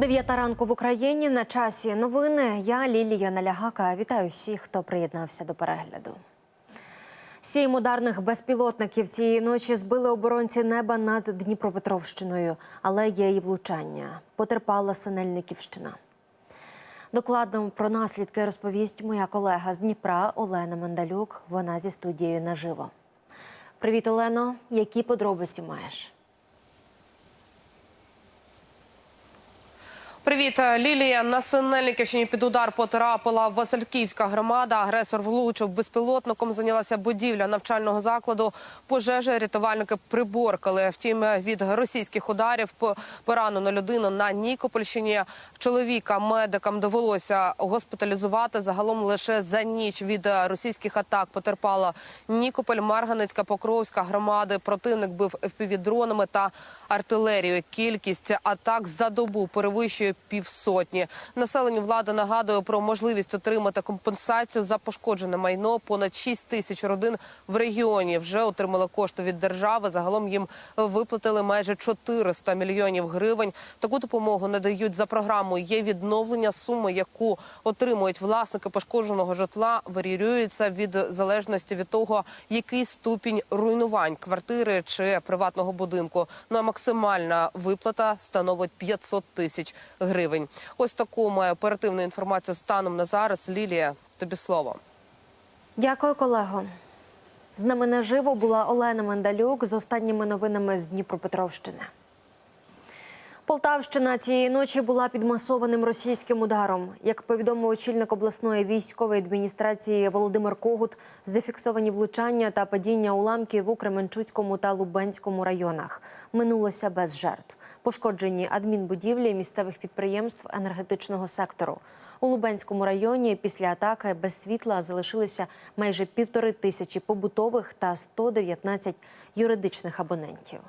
Дев'ята ранку в Україні на часі новини. Я Лілія Налягака. Вітаю всіх, хто приєднався до перегляду. Сім ударних безпілотників цієї ночі збили оборонці неба над Дніпропетровщиною, але є і влучання. Потерпала Синельниківщина. Докладно про наслідки розповість моя колега з Дніпра Олена Мандалюк. Вона зі студією наживо. Привіт, Олено. Які подробиці маєш? Привіт, Лілія. На Синельниківщині під удар потрапила Васильківська громада. Агресор влучив безпілотником. Зайнялася будівля навчального закладу. Пожежі рятувальники приборкали. Втім, від російських ударів поранено людину на Нікопольщині. Чоловіка медикам довелося госпіталізувати. Загалом лише за ніч від російських атак потерпала Нікополь, Марганецька, Покровська громади. Противник бив FPV-дронами та артилерією. Кількість атак за добу перевищує півсотні. Населенню влада нагадує про можливість отримати компенсацію за пошкоджене майно. Понад 6 тисяч родин в регіоні вже отримали кошти від держави. Загалом їм виплатили майже 400 мільйонів гривень. Таку допомогу надають за програмою. Є відновлення суми, яку отримують власники пошкодженого житла. Варіюється від залежності від того, який ступінь руйнувань квартири чи приватного будинку. Ну а максимальна виплата становить 500 тисяч гривень. Ось таку має оперативну інформацію станом на зараз. Лілія, тобі слово. Дякую, колего. З нами наживо була Олена Мандалюк з останніми новинами з Дніпропетровщини. Полтавщина цієї ночі була під масованим російським ударом. Як повідомив очільник обласної військової адміністрації Володимир Когут, зафіксовані влучання та падіння уламків у Кременчуцькому та Лубенському районах. Минулося без жертв. Пошкоджені адмінбудівлі місцевих підприємств енергетичного сектору. У Лубенському районі після атаки без світла залишилися майже півтори тисячі побутових та 119 юридичних абонентів.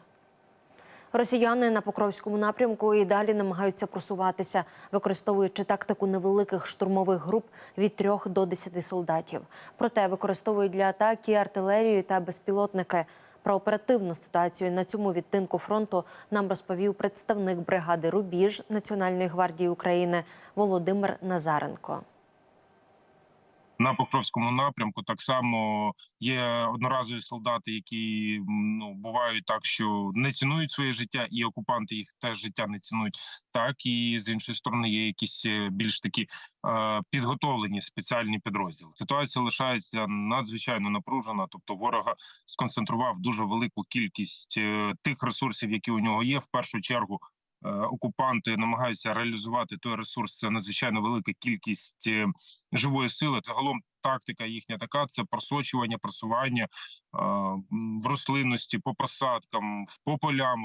Росіяни на Покровському напрямку і далі намагаються просуватися, використовуючи тактику невеликих штурмових груп від 3 до 10 солдатів. Проте використовують для атаки артилерію та безпілотники. Про оперативну ситуацію на цьому відтинку фронту нам розповів представник бригади Рубіж Національної гвардії України Володимир Назаренко. На Покровському напрямку так само є одноразові солдати, які ну бувають так, що не цінують своє життя, і окупанти їх теж життя не цінують. Так і з іншої сторони є якісь е, більш такі е, підготовлені спеціальні підрозділи. Ситуація лишається надзвичайно напружена. Тобто, ворога сконцентрував дуже велику кількість е, тих ресурсів, які у нього є. В першу чергу окупанти намагаються реалізувати той ресурс. Це надзвичайно велика кількість е, живої сили. Загалом тактика їхня така: це просочування, просування е, в рослинності, по посадкам, в- по полям.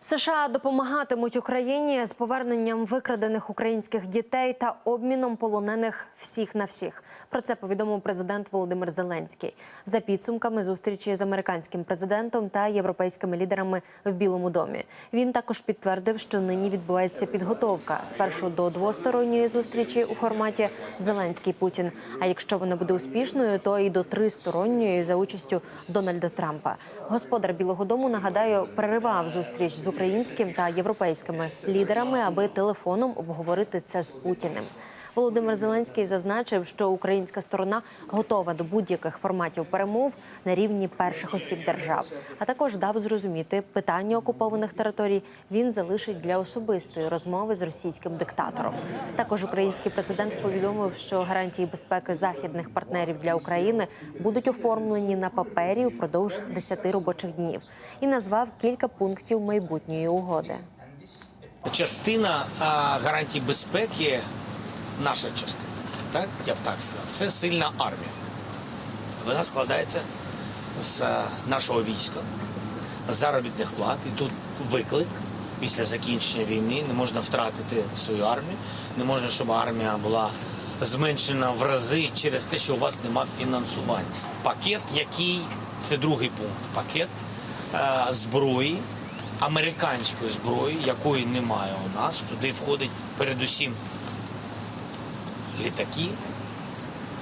США допомагатимуть Україні з поверненням викрадених українських дітей та обміном полонених всіх на всіх. Про це повідомив президент Володимир Зеленський за підсумками зустрічі з американським президентом та європейськими лідерами в Білому домі. Він також підтвердив, що нині відбувається підготовка спершу до двосторонньої зустрічі у форматі Зеленський Путін. А якщо вона буде успішною, то і до тристоронньої за участю Дональда Трампа. Господар Білого Дому нагадаю переривав зустріч з українським та європейськими лідерами, аби телефоном обговорити це з Путіним. Володимир Зеленський зазначив, що українська сторона готова до будь-яких форматів перемов на рівні перших осіб держав. А також дав зрозуміти, питання окупованих територій він залишить для особистої розмови з російським диктатором. Також український президент повідомив, що гарантії безпеки західних партнерів для України будуть оформлені на папері упродовж 10 робочих днів і назвав кілька пунктів майбутньої угоди. Частина гарантій безпеки, наша частина, так я б так сказав, це сильна армія. Вона складається з нашого війська, заробітних плат. І тут виклик після закінчення війни. Не можна втратити свою армію, не можна, щоб армія була зменшена в рази через те, що у вас немає фінансування. Пакет, який це другий пункт, пакет е, зброї американської зброї, якої немає у нас. Туди входить передусім літаки,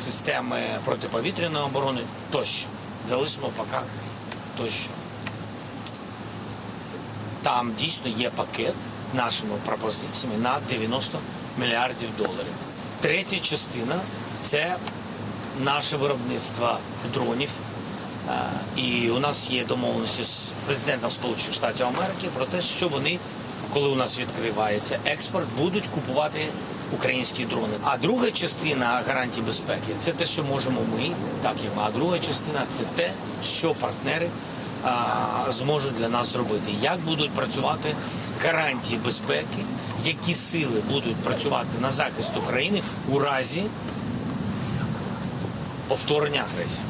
системи протиповітряної оборони тощо. Залишимо поки тощо. Там дійсно є пакет нашими пропозиціями на 90 мільярдів доларів. Третя частина це наше виробництво дронів. Е, І у нас є домовленості з президентом Сполучених Штатів Америки про те, що вони, коли у нас відкривається експорт, будуть купувати українські дрони. А друга частина гарантій безпеки це те, що можемо ми, так і ми. А друга частина це те, що партнери а, зможуть для нас зробити. Як будуть працювати гарантії безпеки, які сили будуть працювати на захист України у разі повторення агресії.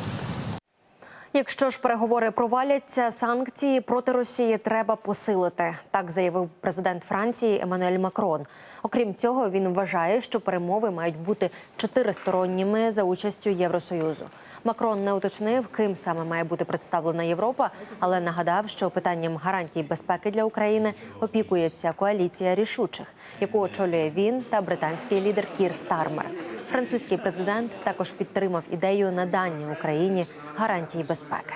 Якщо ж переговори проваляться, санкції проти Росії треба посилити. Так заявив президент Франції Еммануель Макрон. Окрім цього, він вважає, що перемови мають бути чотиристоронніми за участю Євросоюзу. Макрон не уточнив, ким саме має бути представлена Європа, але нагадав, що питанням гарантій безпеки для України опікується коаліція рішучих, яку очолює він та британський лідер Кір Стармер. Французький президент також підтримав ідею надання Україні гарантій безпеки.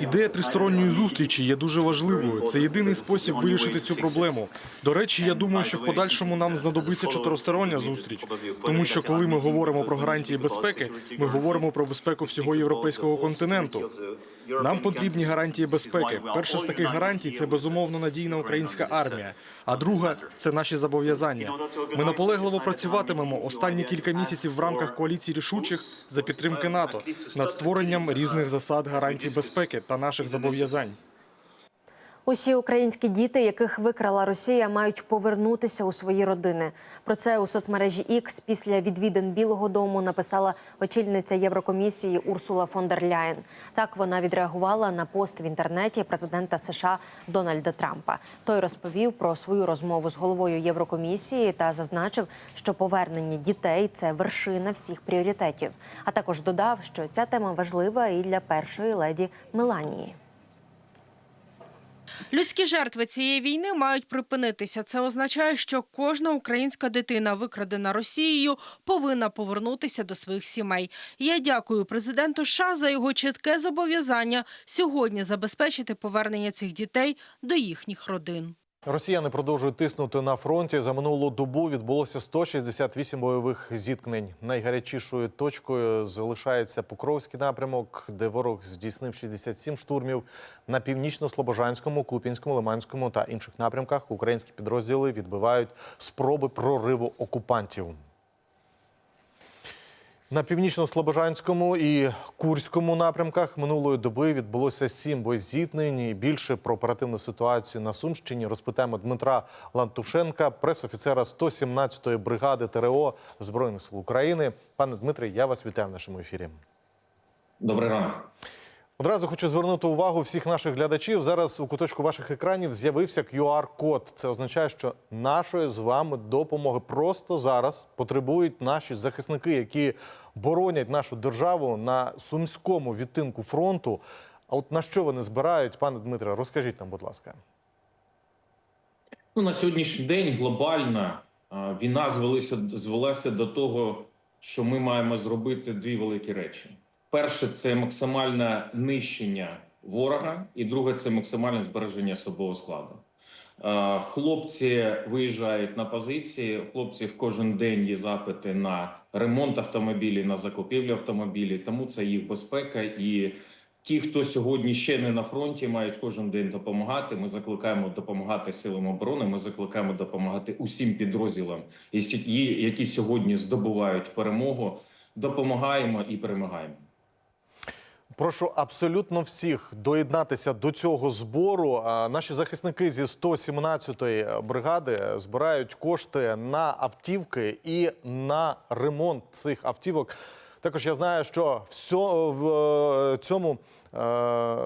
Ідея тристоронньої зустрічі є дуже важливою. Це єдиний спосіб вирішити цю проблему. До речі, я думаю, що в подальшому нам знадобиться чотиристороння зустріч, тому що коли ми говоримо про гарантії безпеки, ми говоримо про безпеку всього європейського континенту. Нам потрібні гарантії безпеки. Перша з таких гарантій це безумовно надійна українська армія. А друга це наші зобов'язання. Ми наполегливо працюватимемо останні кілька місяців в рамках коаліції рішучих за підтримки НАТО над створенням різних засад гарантій безпеки та наших зобов'язань. Усі українські діти, яких викрала Росія, мають повернутися у свої родини. Про це у соцмережі X після відвідин Білого Дому написала очільниця Єврокомісії Урсула фон дер Ляєн. Так вона відреагувала на пост в інтернеті президента США Дональда Трампа. Той розповів про свою розмову з головою Єврокомісії та зазначив, що повернення дітей це вершина всіх пріоритетів. А також додав, що ця тема важлива і для першої леді Меланії. Людські жертви цієї війни мають припинитися. Це означає, що кожна українська дитина, викрадена Росією, повинна повернутися до своїх сімей. Я дякую президенту США за його чітке зобов'язання сьогодні забезпечити повернення цих дітей до їхніх родин. Росіяни продовжують тиснути на фронті. За минулу добу відбулося 168 бойових зіткнень. Найгарячішою точкою залишається Покровський напрямок, де ворог здійснив 67 штурмів. На північно-слобожанському, Купінському, Лиманському та інших напрямках українські підрозділи відбивають спроби прориву окупантів. На північно-слобожанському і Курському напрямках минулої доби відбулося сім боєзіткнень. І Більше про оперативну ситуацію на Сумщині розпитаємо Дмитра Лантушенка, пресофіцера 117-ї бригади ТРО Збройних сил України. Пане Дмитре, я вас вітаю в нашому ефірі. Добрий ранок. Одразу хочу звернути увагу всіх наших глядачів. Зараз у куточку ваших екранів з'явився QR-код. Це означає, що нашої з вами допомоги просто зараз потребують наші захисники, які боронять нашу державу на сумському відтинку фронту. А от на що вони збирають, пане Дмитре, розкажіть нам, будь ласка. Ну, на сьогоднішній день глобальна війна звелася, звелася до того, що ми маємо зробити дві великі речі: перше це максимальне нищення ворога, і друге це максимальне збереження особового складу. А, Хлопці виїжджають на позиції. у Хлопців кожен день є запити на ремонт автомобілів, на закупівлю автомобілів. Тому це їх безпека і Ті, хто сьогодні ще не на фронті, мають кожен день допомагати. Ми закликаємо допомагати силам оборони. Ми закликаємо допомагати усім підрозділам, які сьогодні здобувають перемогу. Допомагаємо і перемагаємо. Прошу абсолютно всіх доєднатися до цього збору. Наші захисники зі 117-ї бригади збирають кошти на автівки і на ремонт цих автівок. Також я знаю, що все в е, цьому е, е,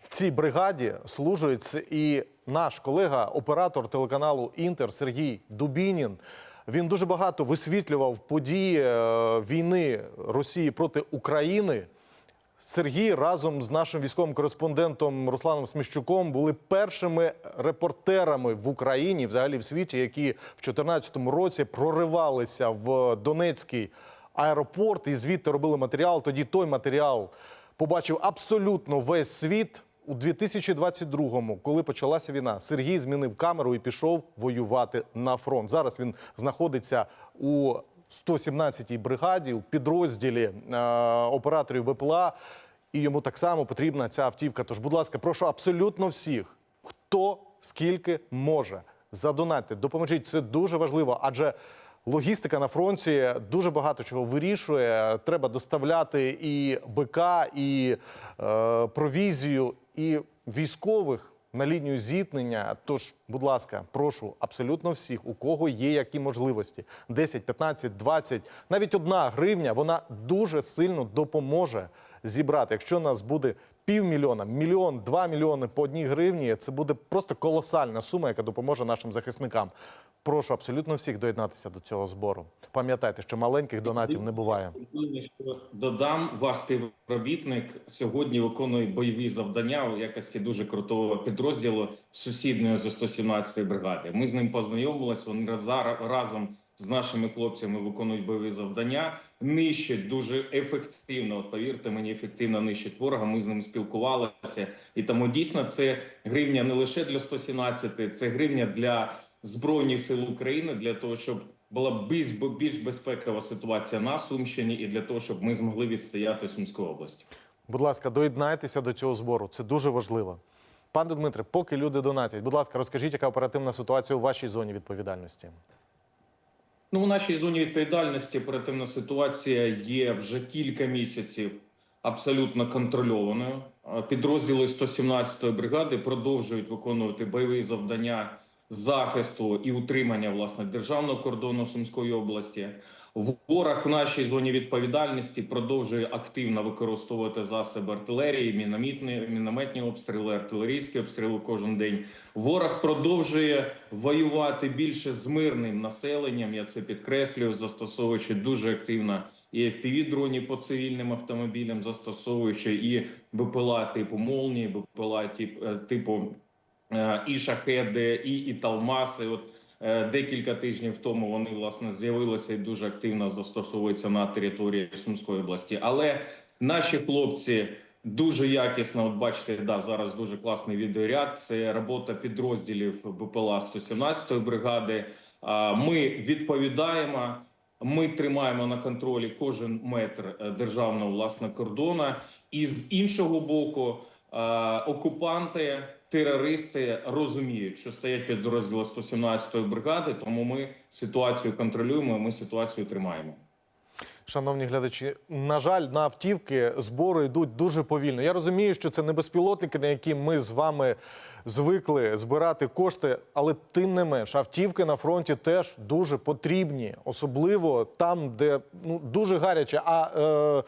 в цій бригаді служить і наш колега, оператор телеканалу Інтер Сергій Дубінін. Він дуже багато висвітлював події е, війни Росії проти України. Сергій разом з нашим військовим кореспондентом Русланом Сміщуком були першими репортерами в Україні, взагалі в світі, які в 2014 році проривалися в Донецький аеропорт і звідти робили матеріал. Тоді той матеріал побачив абсолютно весь світ. У 2022-му, коли почалася війна, Сергій змінив камеру і пішов воювати на фронт. Зараз він знаходиться у 117-й бригаді у підрозділі е, операторів БПЛА. І йому так само потрібна ця автівка. Тож, будь ласка, прошу абсолютно всіх, хто скільки може, задонатьте, допоможіть. Це дуже важливо, адже логістика на фронті дуже багато чого вирішує. Треба доставляти і БК, і е, провізію, і військових на лінію зіткнення. Тож, будь ласка, прошу абсолютно всіх, у кого є які можливості: 10, 15, 20, навіть одна гривня, вона дуже сильно допоможе зібрати. Якщо нас буде півмільйона, мільйон, два мільйони по одній гривні, це буде просто колосальна сума, яка допоможе нашим захисникам. Прошу абсолютно всіх доєднатися до цього збору. Пам'ятайте, що маленьких донатів не буває. Додам, ваш співробітник сьогодні виконує бойові завдання у якості дуже крутого підрозділу сусідньої за 117-ї бригади. Ми з ним познайомились. Вони разом з нашими хлопцями виконують бойові завдання, нищать дуже ефективно. От повірте мені, ефективно нищать ворога. Ми з ним спілкувалися, і тому дійсно це гривня не лише для 117, це гривня для збройних сил України для того, щоб була більш, більш безпекова ситуація на Сумщині, і для того, щоб ми змогли відстояти Сумську область. Будь ласка, доєднайтеся до цього збору. Це дуже важливо. Пане Дмитре, поки люди донатять, будь ласка, розкажіть, яка оперативна ситуація у вашій зоні відповідальності. Ну, у нашій зоні відповідальності оперативна ситуація є вже кілька місяців абсолютно контрольованою. Підрозділи 117-ї бригади продовжують виконувати бойові завдання захисту і утримання власне державного кордону Сумської області. Ворог в нашій зоні відповідальності продовжує активно використовувати засоби артилерії, мінометні, мінометні обстріли, артилерійські обстріли кожен день. Ворог продовжує воювати більше з мирним населенням. Я це підкреслюю, застосовуючи дуже активно і fpv дронів по цивільним автомобілям, застосовуючи і БПЛА типу «Молнії», БПЛА е, типу е, і шахеди, і, і талмаси. От декілька тижнів тому вони власне з'явилися і дуже активно застосовуються на території Сумської області. Але наші хлопці дуже якісно. От бачите, да зараз дуже класний відеоряд. Це робота підрозділів БПЛА 117-ї бригади. Ми відповідаємо. Ми тримаємо на контролі кожен метр е, державного власне кордона, і з іншого боку, е, окупанти, терористи розуміють, що стоять підрозділи 117-ї бригади. Тому ми ситуацію контролюємо. Ми ситуацію тримаємо. Шановні глядачі, на жаль, на автівки збори йдуть дуже повільно. Я розумію, що це не безпілотники, на які ми з вами звикли збирати кошти, але тим не менш, автівки на фронті теж дуже потрібні, особливо там, де ну дуже гаряче. А е,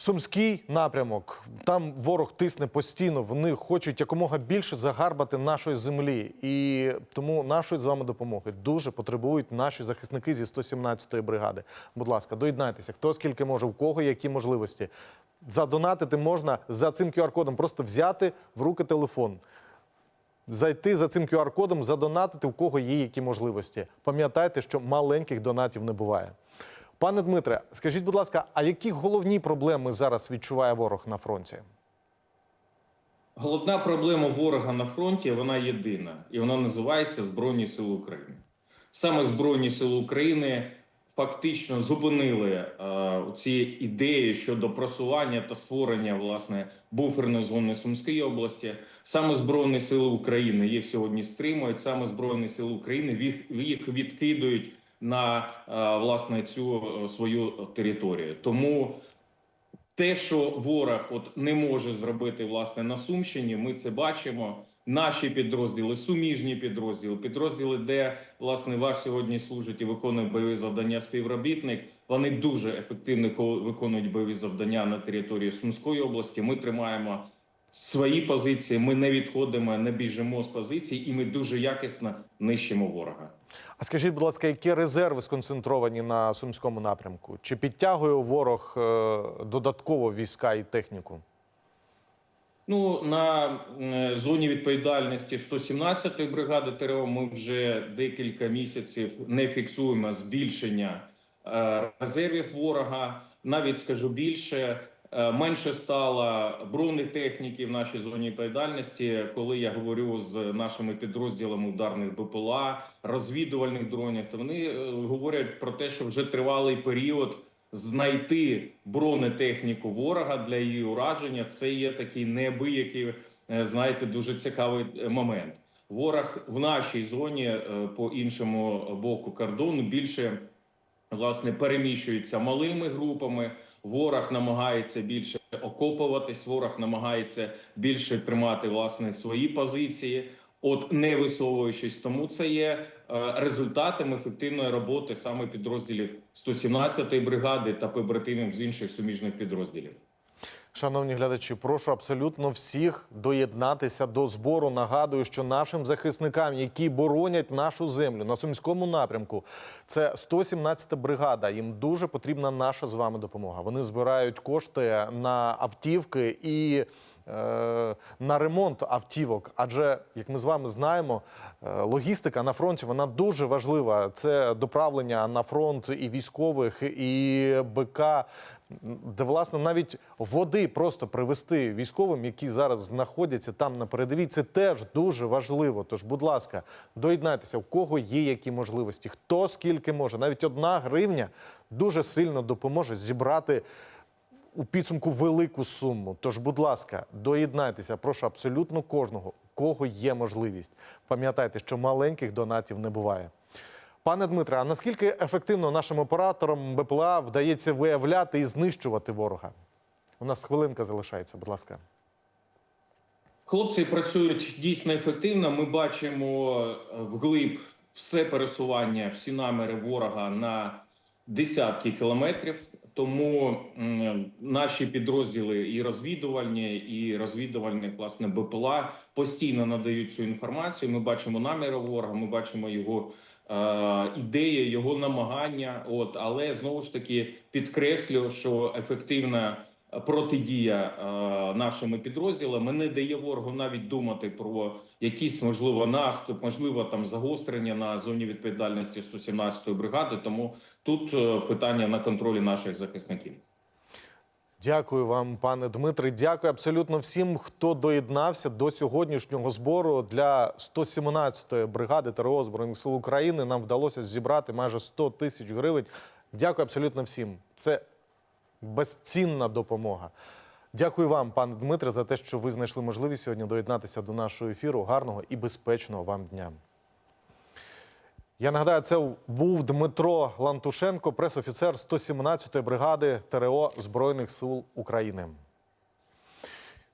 Сумський напрямок, там ворог тисне постійно. Вони хочуть якомога більше загарбати нашої землі, і тому нашої з вами допомоги дуже потребують наші захисники зі 117-ї бригади. Будь ласка, доєднайтеся. Хто скільки може, у кого які можливості. Задонатити можна за цим QR-кодом, просто взяти в руки телефон. Зайти за цим QR-кодом, задонатити, у кого є які можливості. Пам'ятайте, що маленьких донатів не буває. Пане Дмитре, скажіть, будь ласка, а які головні проблеми зараз відчуває ворог на фронті? Головна проблема ворога на фронті вона єдина, і вона називається Збройні Сили України. Саме Збройні Сили України фактично зупинили е, ці ідеї щодо просування та створення власне буферної зони Сумської області. Саме Збройні Сили України їх сьогодні стримують. Саме Збройні Сили України їх, відкидують на е, власне цю е, свою територію. Тому те, що ворог от не може зробити власне на Сумщині, ми це бачимо. Наші підрозділи, суміжні підрозділи, підрозділи, де власне ваш сьогодні служить і виконує бойові завдання співробітник. Вони дуже ефективно ко- виконують бойові завдання на території Сумської області. Ми тримаємо свої позиції. Ми не відходимо, не біжимо з позицій, і ми дуже якісно нищимо ворога. А скажіть, будь ласка, які резерви сконцентровані на сумському напрямку? Чи підтягує ворог е, додатково війська і техніку? Ну на е, зоні відповідальності 117-ї бригади ТРО ми вже декілька місяців не фіксуємо збільшення е, резервів ворога. Навіть скажу більше, Менше стало бронетехніки в нашій зоні відповідальності. Коли я говорю з нашими підрозділами ударних БПЛА, розвідувальних дронів, то вони е, говорять про те, що вже тривалий період знайти бронетехніку ворога для її ураження. Це є такий неабиякий, е, знаєте, дуже цікавий е, момент. Ворог в нашій зоні е, по іншому боку кордону більше власне переміщується малими групами. Ворог намагається більше окопуватись, ворог намагається більше тримати власне свої позиції, от не висовуючись. Тому це є е, результатом ефективної роботи саме підрозділів 117-ї бригади та побратимів з інших суміжних підрозділів. Шановні глядачі, прошу абсолютно всіх доєднатися до збору. Нагадую, що нашим захисникам, які боронять нашу землю на сумському напрямку, це 117 бригада. Їм дуже потрібна наша з вами допомога. Вони збирають кошти на автівки і е, на ремонт автівок. Адже, як ми з вами знаємо, е, логістика на фронті вона дуже важлива. Це доправлення на фронт і військових, і БК де власне навіть води просто привезти військовим, які зараз знаходяться там на передовій, це теж дуже важливо. Тож, будь ласка, доєднайтеся, у кого є які можливості, хто скільки може. Навіть одна гривня дуже сильно допоможе зібрати у підсумку велику суму. Тож, будь ласка, доєднайтеся. Прошу абсолютно кожного, у кого є можливість. Пам'ятайте, що маленьких донатів не буває. Пане Дмитре, а наскільки ефективно нашим операторам БПЛА вдається виявляти і знищувати ворога? У нас хвилинка залишається, будь ласка. Хлопці працюють дійсно ефективно. Ми бачимо е, вглиб все пересування, всі наміри ворога на десятки кілометрів. Тому наші підрозділи і розвідувальні, і розвідувальні власне БПЛА постійно надають цю інформацію. Ми бачимо наміри ворога, ми бачимо його е, ідеї, його намагання. От але знову ж таки підкреслю, що ефективна протидія е, нашими підрозділами не дає ворогу навіть думати про якийсь можливо наступ, можливо там загострення на зоні відповідальності 117-ї бригади. Тому тут е, питання на контролі наших захисників. Дякую вам, пане Дмитре. Дякую абсолютно всім, хто доєднався до сьогоднішнього збору для 117-ї бригади ТРО Збройних сил України. Нам вдалося зібрати майже 100 тисяч гривень. Дякую абсолютно всім. Це безцінна допомога. Дякую вам, пане Дмитре, за те, що ви знайшли можливість сьогодні доєднатися до нашого ефіру. Гарного і безпечного вам дня. Я нагадаю, це був Дмитро Лантушенко, пресофіцер 117-ї бригади ТРО Збройних сил України.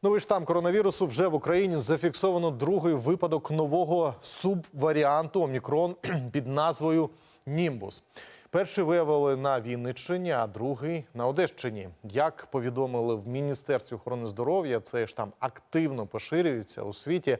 Новий штам коронавірусу вже в Україні зафіксовано другий випадок нового субваріанту Омікрон під назвою Німбус. Перший виявили на Вінниччині, а другий на Одещині. Як повідомили в Міністерстві охорони здоров'я, цей штам активно поширюється у світі.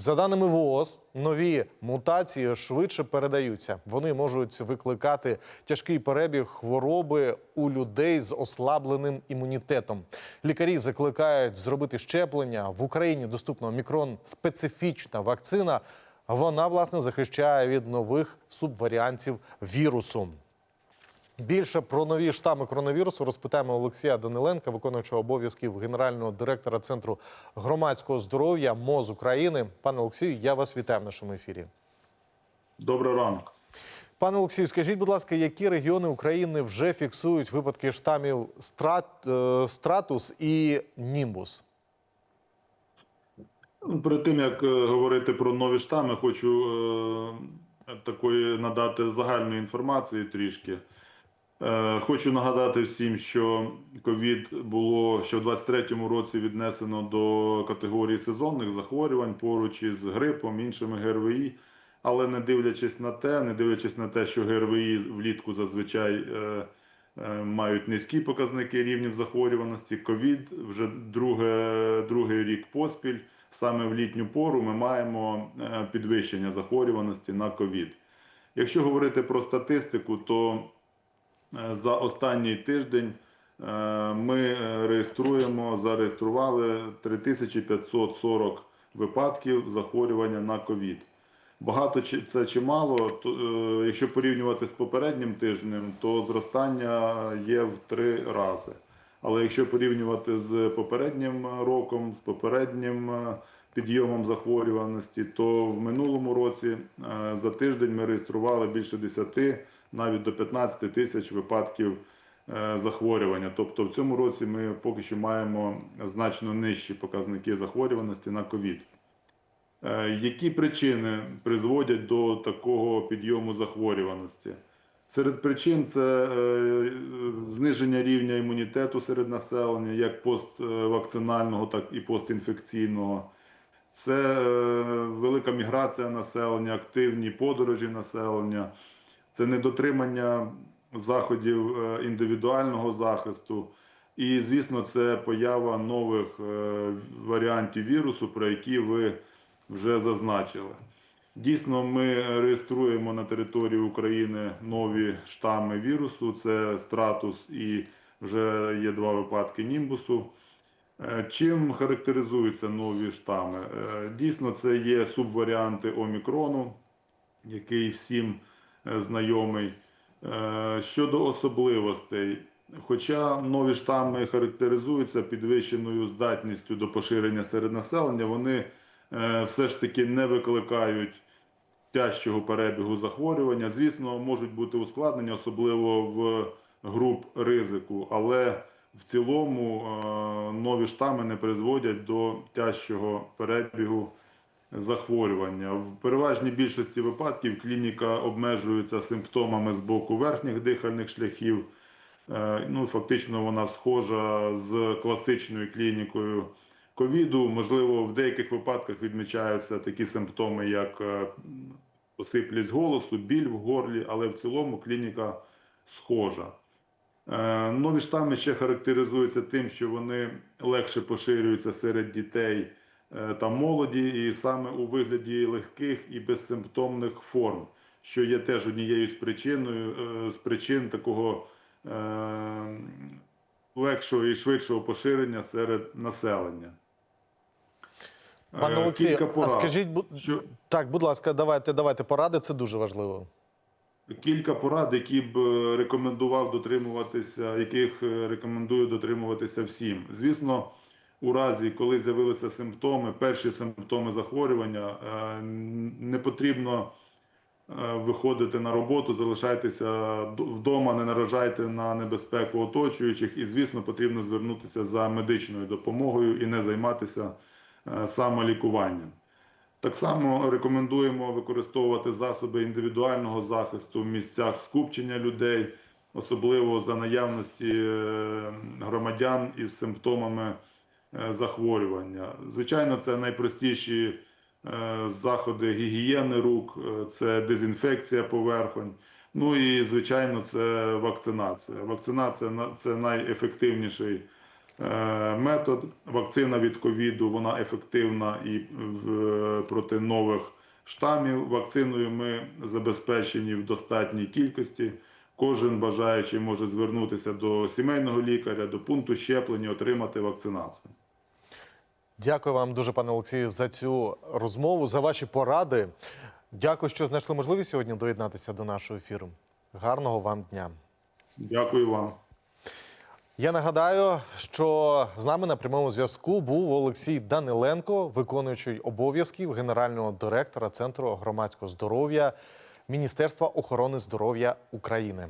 За даними ВООЗ, нові мутації швидше передаються. Вони можуть викликати тяжкий перебіг хвороби у людей з ослабленим імунітетом. Лікарі закликають зробити щеплення. В Україні доступна мікрон специфічна вакцина. Вона власне захищає від нових субваріантів вірусу. Більше про нові штами коронавірусу розпитаємо Олексія Даниленка, виконуючого обов'язків генерального директора Центру громадського здоров'я МОЗ України. Пане Олексію, я вас вітаю в нашому ефірі. Добрий ранок. Пане Олексію, скажіть, будь ласка, які регіони України вже фіксують випадки штамів страт, е, стратус і німбус? Ну, Перед тим як е, говорити про нові штами, хочу е, такої надати загальної інформації трішки. Е, хочу нагадати всім, що ковід було ще в 23-му році віднесено до категорії сезонних захворювань поруч із грипом, іншими ГРВІ. Але не дивлячись на те, не дивлячись на те, що ГРВІ влітку зазвичай е, е, мають низькі показники рівнів захворюваності, ковід вже друге, другий рік поспіль. Саме в літню пору ми маємо е, підвищення захворюваності на ковід. Якщо говорити про статистику, то за останній тиждень е, ми е, реєструємо, зареєстрували 3540 випадків захворювання на ковід. Багато це чи мало, то, е, якщо порівнювати з попереднім тижнем, то зростання є в три рази. Але якщо порівнювати з попереднім роком, з попереднім е, підйомом захворюваності, то в минулому році е, за тиждень ми реєстрували більше 10, навіть до 15 тисяч випадків е, захворювання. Тобто в цьому році ми поки що маємо значно нижчі показники захворюваності на ковід. Е, Які причини призводять до такого підйому захворюваності? Серед причин це е, зниження рівня імунітету серед населення, як поствакцинального, так і постінфекційного. Це велика міграція населення, активні подорожі населення, це недотримання заходів е, індивідуального захисту. І, звісно, це поява нових е, варіантів вірусу, про які ви вже зазначили. Дійсно, ми реєструємо на території України нові штами вірусу. Це стратус і вже є два випадки німбусу. Е, Чим характеризуються нові штами? Дійсно, це є субваріанти омікрону, який всім знайомий. Е, Щодо особливостей, хоча нові штами характеризуються підвищеною здатністю до поширення серед населення, вони е, все ж таки не викликають тяжчого перебігу захворювання. Звісно, можуть бути ускладнення, особливо в груп ризику, але в цілому е, нові штами не призводять до тяжчого перебігу захворювання. В переважній більшості випадків клініка обмежується симптомами з боку верхніх дихальних шляхів. Е, Ну, фактично, вона схожа з класичною клінікою ковіду. Можливо, в деяких випадках відмічаються такі симптоми, як е, осиплість голосу, біль в горлі, але в цілому клініка схожа. Е, Нові штами ще характеризуються тим, що вони легше поширюються серед дітей та молоді, і саме у вигляді легких і безсимптомних форм, що є теж однією з причиною е, з причин такого е, легшого і швидшого поширення серед населення. Пане Е, Олексію, кілька а скажіть, бу- Що- так, будь ласка, давайте, давайте поради, це дуже важливо. Кілька порад, які б е, рекомендував дотримуватися, яких е, рекомендую дотримуватися всім. Звісно, у разі, коли з'явилися симптоми, перші симптоми захворювання, е, не потрібно е, виходити на роботу, залишайтеся вдома, не наражайте на небезпеку оточуючих, і, звісно, потрібно звернутися за медичною допомогою і не займатися е, самолікуванням. Так само рекомендуємо використовувати засоби індивідуального захисту в місцях скупчення людей, особливо за наявності громадян із симптомами захворювання. Звичайно, це найпростіші е, заходи гігієни рук, е, це дезінфекція поверхонь. Ну і звичайно, це вакцинація. Вакцинація це найефективніший е, метод. Вакцина від ковіду вона ефективна і проти нових штамів. Вакциною ми забезпечені в достатній кількості. Кожен бажаючий може звернутися до сімейного лікаря, до пункту щеплення, отримати вакцинацію. Дякую вам дуже, пане Олексію, за цю розмову, за ваші поради. Дякую, що знайшли можливість сьогодні доєднатися до нашого ефіру. Гарного вам дня. Дякую вам. Я нагадаю, що з нами на прямому зв'язку був Олексій Даниленко, виконуючий обов'язків генерального директора Центру громадського здоров'я Міністерства охорони здоров'я України.